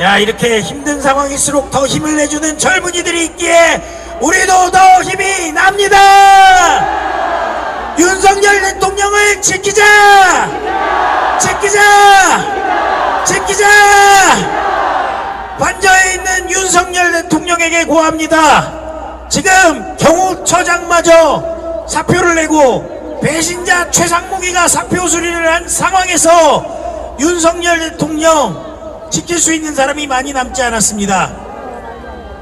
야 이렇게 힘든 상황일수록 더 힘을 내주는 젊은이들이 있기에 우리도 더 힘이 납니다. 윤석열 대통령을 지키자. 지키자. 지키자. 관저에 있는 윤석열 대통령에게 고합니다. 지금 경호처장마저 사표를 내고 배신자 최상무기가 사표 수리를 한 상황에서 윤석열 대통령 지킬 수 있는 사람이 많이 남지 않았습니다.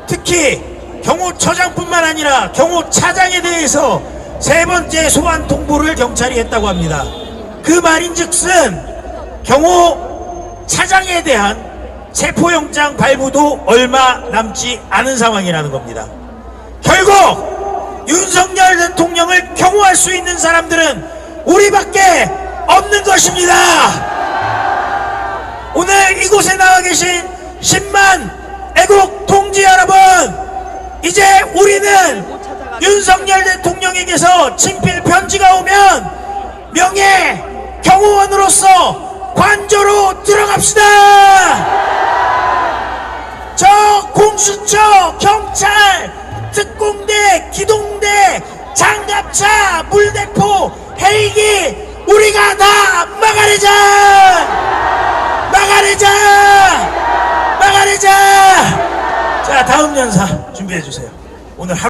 특히 경호처장뿐만 아니라 경호차장에 대해서 세 번째 소환 통보를 경찰이 했다고 합니다. 그 말인즉슨 경호차장에 대한 체포영장 발부도 얼마 남지 않은 상황이라는 겁니다. 결국 윤석열 대통령을 경호할 수 있는 사람들은 우리밖에 없는 것입니다. 오늘 이곳에 나와 계신 10만 애국 동지 여러분, 이제 우리는 윤석열 대통령에게서 친필 편지가 오면 명예 경호원으로서 관저로 들어갑시다. 저 공수처, 경찰, 특공대, 기동대, 장갑차, 물대포, 헬기 우리가 다 막아내자! 막아내자! 막아내자! 자 다음 연사 준비해 주세요. 오늘 하루